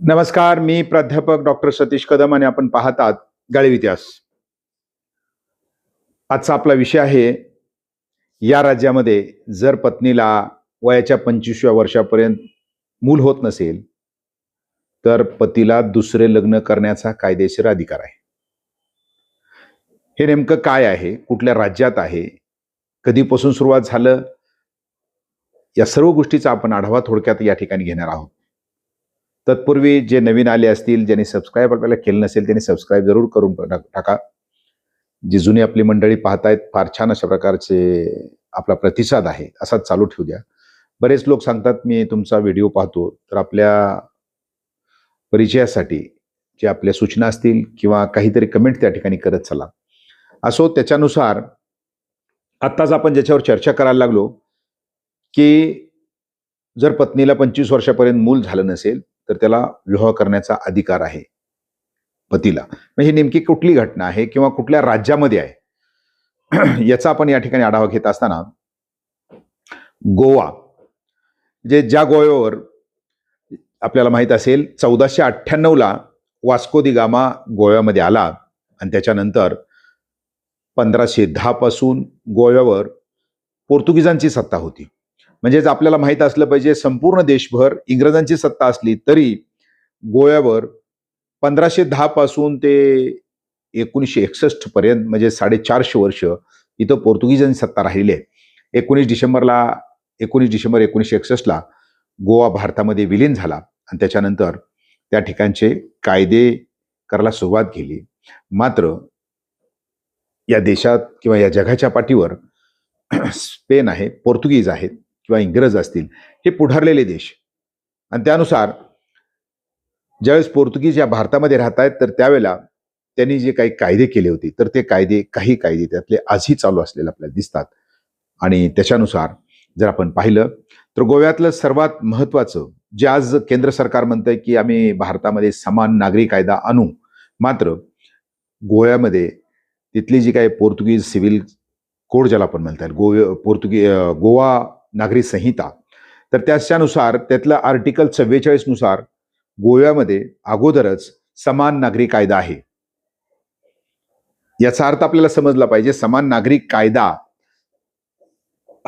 नमस्कार मी प्राध्यापक डॉक्टर सतीश कदम आणि आपण पाहतात गाळीव इतिहास. आजचा आपला विषय आहे या राज्यामध्ये जर पत्नीला वयाच्या पंचवीसव्या वर्षापर्यंत मूल होत नसेल तर पतीला दुसरे लग्न करण्याचा कायदेशीर अधिकार आहे. हे नेमकं काय आहे? कुठल्या राज्यात आहे? कधीपासून सुरुवात झालं? या सर्व गोष्टीचा आपण आढावा थोडक्यात या ठिकाणी घेणार आहोत. तत्पूर्वी जे नवीन आले असतील ज्यांनी सबस्क्राईब आपल्याला केलं नसेल त्यांनी सबस्क्राईब जरूर करून टाक- टाका. जी जुनी आपली मंडळी पाहतायत फार छान अशा प्रकारचे आपला प्रतिसाद आहे असाच चालू ठेवू द्या बरेच लोक सांगतात मी तुमचा व्हिडिओ पाहतो. तर आपल्या परिचयासाठी जे आपल्या सूचना असतील किंवा काहीतरी कमेंट त्या ठिकाणी करत चला. असो त्याच्यानुसार आत्ताच आपण ज्याच्यावर चर्चा करायला लागलो की जर पत्नीला पंचवीस वर्षापर्यंत मूल झालं नसेल तर त्याला विवाह करण्याचा अधिकार आहे. पतीला. म्हणजे ही नेमकी कुठली घटना आहे किंवा कुठल्या राज्यामध्ये आहे? याचा आपण या ठिकाणी आढावा घेत असताना गोवा जे ज्या गोव्यावर आपल्याला माहीत असेल चौदाशे अठ्ठ्याण्णवला वास्को दि गामा गोव्यामध्ये आला आणि त्याच्यानंतर पंधराशे दहापासून गोव्यावर पोर्तुगीजांची सत्ता होती. म्हणजेच आपल्याला माहीत असलं पाहिजे संपूर्ण देशभर इंग्रजांची सत्ता असली तरी गोव्यावर पंधराशे दहा पासून ते एकोणीसशे एकसष्ट पर्यंत म्हणजे साडेचारशे वर्ष इथं पोर्तुगीजांची सत्ता राहिली आहे. एकोणीस डिसेंबरला एकोणीस डिसेंबर एकोणीसशे एकसष्टला गोवा भारतामध्ये विलीन झाला आणि त्याच्यानंतर त्या ठिकाणचे कायदे करायला सुरुवात केली. मात्र या देशात किंवा या जगाच्या पाठीवर स्पेन आहे पोर्तुगीज आहेत किंवा इंग्रज असतील हे पुढारलेले देश. आणि त्यानुसार ज्यावेळेस पोर्तुगीज या भारतामध्ये राहत आहेत तर त्यावेळेला त्यांनी जे काही कायदे केले होते तर ते कायदे काही कायदे त्यातले आजही चालू असलेले आपल्याला दिसतात. आणि त्याच्यानुसार जर आपण पाहिलं तर गोव्यातलं सर्वात महत्त्वाचं जे आज केंद्र सरकार म्हणतंय की आम्ही भारतामध्ये समान नागरी कायदा आणू मात्र गोव्यामध्ये तिथली जी काही पोर्तुगीज सिव्हिल कोड ज्याला आपण म्हणता येईल गोव्या पोर्तुगी गोवा नागरी संहिता. तर त्याच्यानुसार त्यातलं आर्टिकल चव्वेचाळीसनुसार गोव्यामध्ये अगोदरच समान नागरी कायदा आहे. याचा अर्थ आपल्याला समजला पाहिजे समान नागरिक कायदा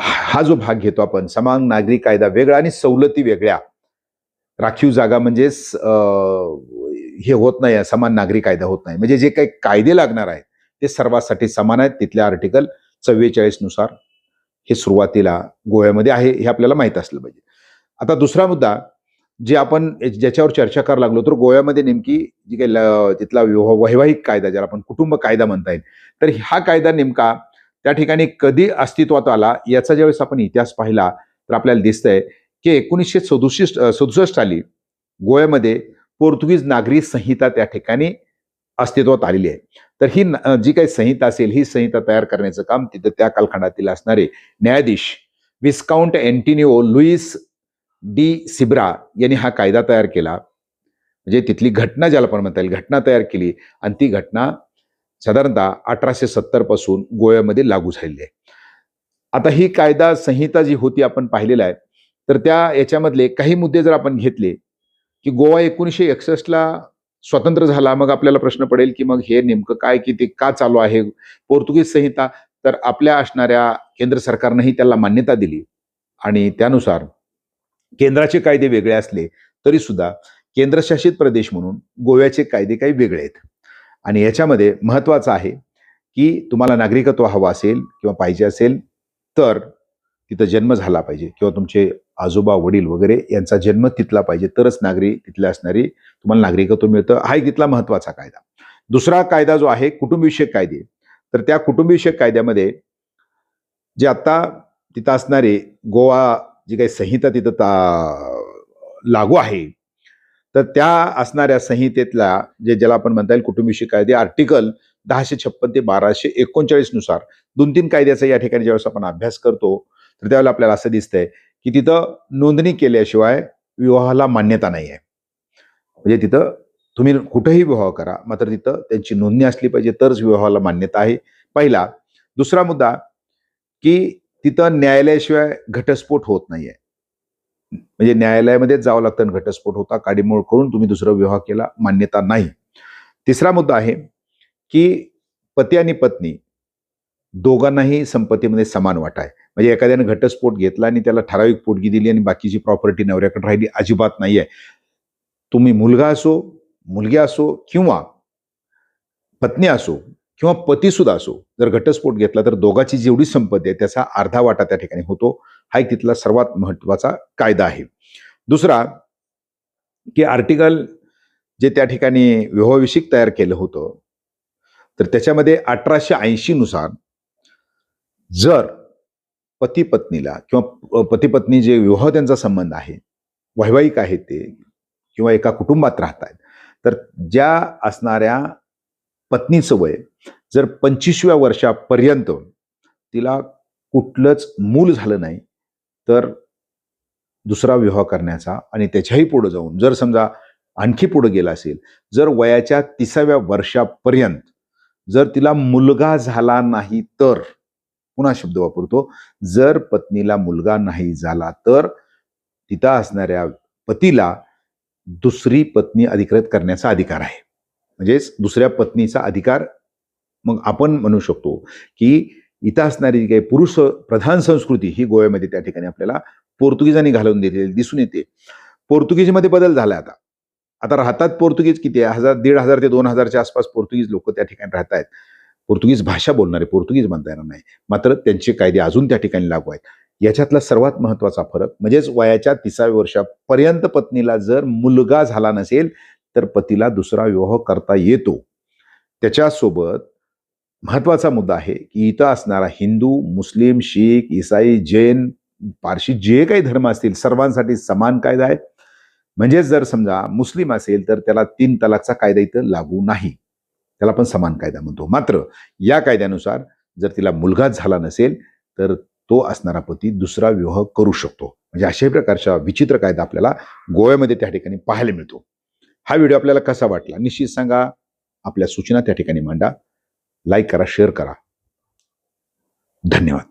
हा जो भाग घेतो आपण समान नागरी कायदा वेगळा आणि सवलती वेगळ्या. राखीव जागा म्हणजेच हे होत नाही समान नागरी कायदा होत नाही. म्हणजे जे काही कायदे लागणार आहेत ते सर्वांसाठी समान आहेत. तिथल्या आर्टिकल चव्वेचाळीसनुसार हे सुरुवातीला गोव्यामध्ये आहे हे आपल्याला माहीत असलं पाहिजे. आता दुसरा मुद्दा जे आपण ज्याच्यावर चर्चा करायला लागलो तर गोव्यामध्ये नेमकी जी काही तिथला विवाह- वैवाहिक कायदा ज्याला आपण कुटुंब कायदा म्हणता येईल तर हा कायदा नेमका त्या ठिकाणी कधी अस्तित्वात आला याचा ज्यावेळेस आपण इतिहास पाहिला तर आपल्याला दिसतंय की एकोणीसशे सदुसष्ट सदुसष्ट साली गोव्यामध्ये पोर्तुगीज नागरी संहिता त्या ठिकाणी अस्तित्वात आलेली आहे. तर ही जी काही संहिता असेल ही संहिता तयार करण्याचं काम तिथं त्या कालखंडातील असणारे न्यायाधीश विस्काउंट अँटिनिओ लुईस डी सिब्रा यांनी हा कायदा तयार केला. म्हणजे तिथली घटना ज्याला पण म्हणता येईल घटना तयार केली आणि ती घटना साधारणतः अठराशे सत्तरपासून गोव्यामध्ये लागू झालेली आहे. आता ही कायदा संहिता जी होती आपण पाहिलेला आहे तर त्या याच्यामधले काही मुद्दे जर आपण घेतले की गोवा एकोणीसशे एकसष्टला स्वतंत्र झाला मग आपल्याला प्रश्न पडेल की मग हे नेमकं काय की ते का चालू आहे? पोर्तुगीज संहिता तर आपल्या असणाऱ्या केंद्र सरकारनंही त्याला मान्यता दिली. आणि त्यानुसार केंद्राचे कायदे वेगळे असले तरी सुद्धा केंद्रशासित प्रदेश म्हणून गोव्याचे कायदे काही वेगळे आहेत. आणि याच्यामध्ये महत्वाचं आहे की तुम्हाला नागरिकत्व हवं असेल किंवा पाहिजे असेल तर तिथं जन्म झाला पाहिजे किंवा तुमचे आजोबा वडील वगैरे यांचा जन्म तिथला पाहिजे. तरच नागरी तिथल्या असणारी तुम्हाला नागरिकत्व मिळतं. हा एक तिथला महत्त्वाचा कायदा. दुसरा कायदा जो आहे कुटुंबविषयक कायदे. तर त्या कुटुंबविषयक कायद्यामध्ये जे आत्ता तिथं असणारे गोवा जी काही संहिता तिथं लागू आहे तर त्या असणाऱ्या संहितेतल्या जे ज्याला आपण म्हणता येईल कुटुंबविषयक कायदे आर्टिकल दहाशे छप्पन ते बाराशे एकोणचाळीसनुसार दोन तीन कायद्याचा या ठिकाणी ज्यावेळेस आपण अभ्यास करतो तर त्यावेळेला आपल्याला असं दिसतंय की तिथं नोंदणी केल्याशिवाय विवाहाला मान्यता नाही आहे म्हणजे तिथं तुम्ही कुठंही विवाह करा मात्र तिथं त्यांची नोंदणी असली पाहिजे तरच विवाहाला मान्यता आहे. पहिला दुसरा मुद्दा की तिथं न्यायालयाशिवाय घटस्फोट होत नाहीये. म्हणजे न्यायालयामध्येच जावं लागतं आणि घटस्फोट होता काडीमोड करून तुम्ही दुसरा विवाह केला मान्यता नाही. तिसरा मुद्दा आहे की पती आणि पत्नी दोघांनाही संपत्तीमध्ये समान वाटा आहे. म्हणजे एखाद्याने घटस्फोट घेतला आणि त्याला ठराविक पोटगी दिली आणि बाकीची प्रॉपर्टी नवऱ्याकडे राहिली अजिबात नाही आहे. तुम्ही मुलगा असो मुलगी असो किंवा पत्नी असो किंवा पती सुद्धा असो जर घटस्फोट घेतला तर दोघाची जेवढी संपत्ती आहे त्याचा अर्धा वाटा त्या ठिकाणी होतो. हा एक तिथला सर्वात महत्त्वाचा कायदा आहे. दुसरा की आर्टिकल जे त्या ठिकाणी विवाहविषयक तयार केलं होतं तर त्याच्यामध्ये अठराशे ऐंशी नुसार जर पती पत्नीला किंवा पती पत्नी जे विवाह त्यांचा संबंध आहे वैवाहिक आहे ते किंवा एका कुटुंबात राहत आहेत तर ज्या असणाऱ्या पत्नीचं वय जर पंचवीसव्या वर्षापर्यंत तिला कुठलंच मूल झालं नाही तर दुसरा विवाह करण्याचा आणि त्याच्याही पुढे जाऊन जर समजा आणखी पुढे गेला असेल जर वयाच्या तिसाव्या वर्षापर्यंत जर तिला मुलगा झाला नाही तर पुन्हा शब्द वापरतो. जर पत्नीला मुलगा नाही झाला तर तिथं असणाऱ्या पतीला दुसरी पत्नी अधिकृत करण्याचा अधिकार आहे. म्हणजेच दुसऱ्या पत्नीचा अधिकार मग आपण म्हणू शकतो की इथं असणारी जी काही पुरुष प्रधान संस्कृती ही गोव्यामध्ये त्या ठिकाणी आपल्याला पोर्तुगीजांनी घालून दिलेली दिसून येते. पोर्तुगीजमध्ये बदल झाला आता. आता राहतात पोर्तुगीज किती आहे? हजार दीड हजार ते दोन हजारच्या आसपास पोर्तुगीज लोक त्या ठिकाणी राहत आहेत पोर्तुगीज भाषा बोलणारे पोर्तुगीज म्हणता येणार नाही. मात्र त्यांचे कायदे अजून त्या ठिकाणी लागू आहेत. याच्यातला सर्वात महत्त्वाचा फरक म्हणजेच वयाच्या तिसाव्या वर्षापर्यंत पत्नीला जर मुलगा झाला नसेल तर पतीला दुसरा विवाह करता येतो. त्याच्यासोबत महत्त्वाचा मुद्दा आहे की इथं असणारा हिंदू मुस्लिम शीख इसाई जैन पारशी जे काही धर्म असतील सर्वांसाठी समान कायदा आहे. म्हणजेच जर समजा मुस्लिम असेल तर त्याला तीन तलाकचा कायदा इथं लागू नाही. त्याला पण समान कायदा म्हणतो. मात्र या कायद्यानुसार जर तिला मुलगाच झाला नसेल तर तो असणारा पती दुसरा विवाह करू शकतो. म्हणजे अशाही प्रकारचा विचित्र कायदा आपल्याला गोव्यामध्ये त्या ठिकाणी पाहायला मिळतो. हा व्हिडिओ आपल्याला कसा वाटला? निश्चित सांगा. आपल्या सूचना त्या ठिकाणी मांडा. लाईक करा शेअर करा. धन्यवाद.